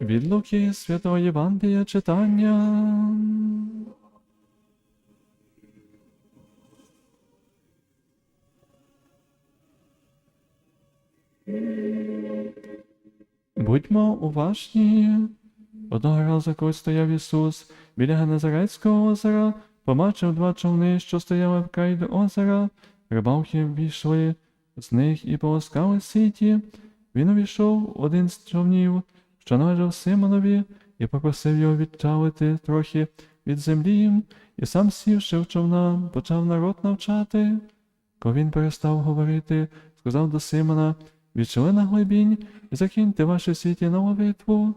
Від Луки Святого Євангелія читання. Будьмо уважні. Одного разу, коли стояв Ісус біля Генезарецького озера, побачив два човни, що стояли в край озера, рибалки війшли з них і полоскали сіті. Він увійшов один з човнів, що належав Симонові, і попросив його відчалити трохи від землі, і сам сівши в човна, почав народ навчати. Коли він перестав говорити, сказав до Симона, відчали на глибінь і закиньте ваші сіті на молитву.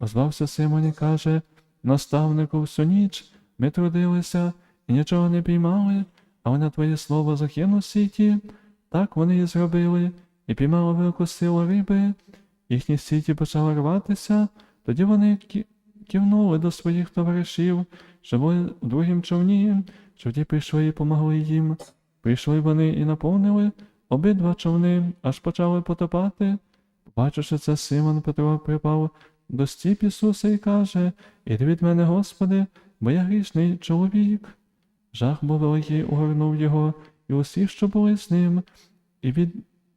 Озвався Симон і каже, наставнику всю ніч ми трудилися і нічого не піймали, але на твоє слово закину сіті. Так вони і зробили, і піймали велику силу риби. Їхні сіті почали рватися, тоді вони кивнули до своїх товаришів, що були в другім човні, що ті прийшли і помогли їм. Прийшли вони і наповнили обидва човни, аж почали потопати. Побачивши це, Симон Петро припав до стіп Ісуса і каже: Іди від мене, Господи, бо я грішний чоловік. Жах був великий огорнув його і усіх, що були з ним, і від,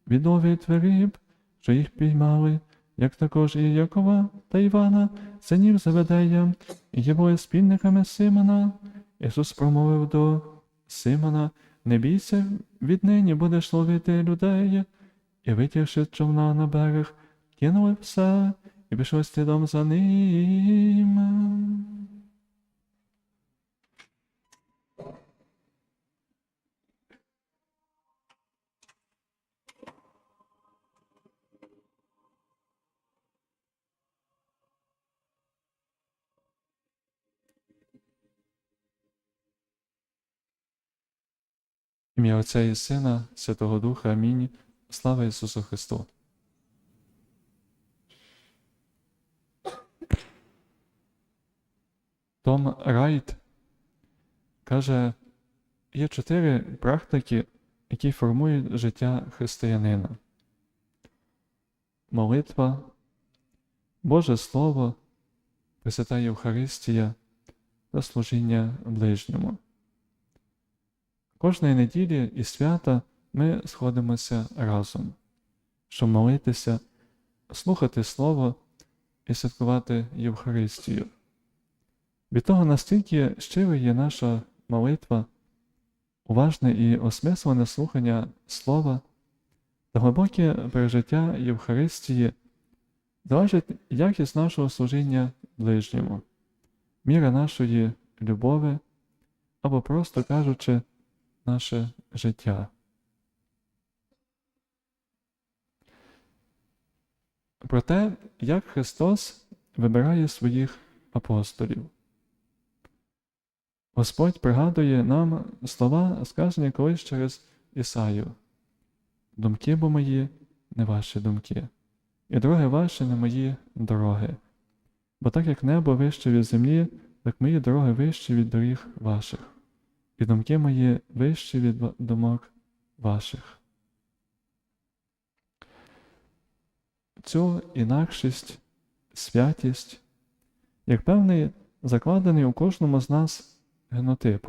відловить риб, що їх піймали, як також і Якова та Івана, синів Заведея, які були спільниками Симона. Ісус промовив до Симона, не бійся, віднині будеш ловити людей. І витягши човна на берег, кинули все і пішли слідом за ним. Ім'я Отця і Сина, Святого Духа, Амінь. Слава Ісусу Христу. Том Райт каже, є чотири практики, які формують життя християнина. Молитва, Боже Слово, Пресвята Євхаристія та служіння ближньому. Кожної неділі і свята ми сходимося разом, щоб молитися, слухати Слово і святкувати Євхаристію. Від того настільки щирою є наша молитва, уважне і осмислене слухання Слова та глибоке пережиття Євхаристії залежить якість нашого служіння ближньому, міра нашої любові або, просто кажучи, наше життя. Про те, як Христос вибирає своїх апостолів. Господь пригадує нам слова, сказані колись через Ісаю. Думки бо мої, не ваші думки, і дороги ваші не мої дороги. Бо так як небо вище від землі, так мої дороги вищі від доріг ваших, і думки мої вищі від думок ваших. Цю інакшість, святість, як певний закладений у кожному з нас генотип.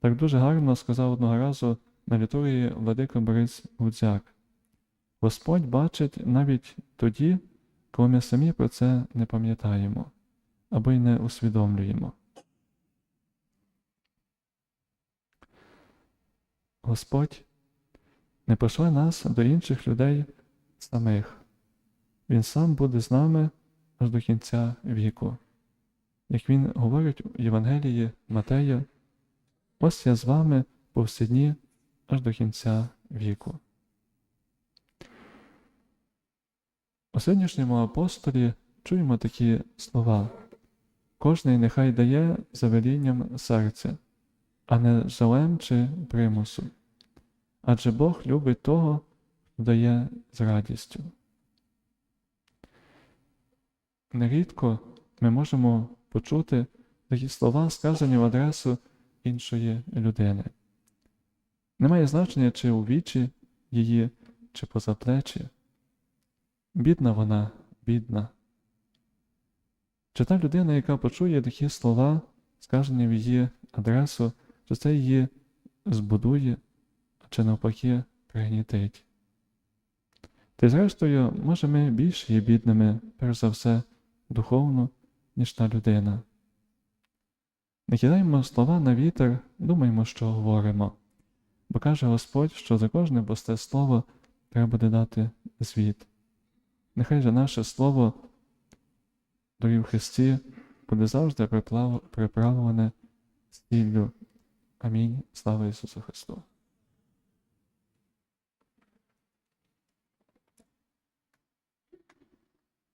Так дуже гарно сказав одного разу на літургії Владика Борис Гудзяк. Господь бачить навіть тоді, коли ми самі про це не пам'ятаємо або й не усвідомлюємо. Господь не пошле нас до інших людей самих. Він сам буде з нами аж до кінця віку. Як він говорить у Євангелії Матея, ось я з вами по всі дні аж до кінця віку. У сьогоднішньому апостолі чуємо такі слова. Кожний нехай дає за велінням серця, а не жалем чи примусу. Адже Бог любить того, хто дає з радістю. Нерідко ми можемо почути такі слова, сказані в адресу іншої людини. Немає значення, чи у вічі її, чи поза плечі. Бідна вона, бідна. Чи та людина, яка почує такі слова, сказані в її адресу, чи це її збудує, чи навпаки пригнітить. Та зрештою, може ми більше є бідними, перш за все, духовно, ніж та людина. Не кидаємо слова на вітер, думаємо, що говоримо, бо каже Господь, що за кожне пусте слово треба буде дати звіт. Нехай же наше слово дорі в Христі буде завжди приправлене з ціллю. Амінь. Слава Ісусу Христу!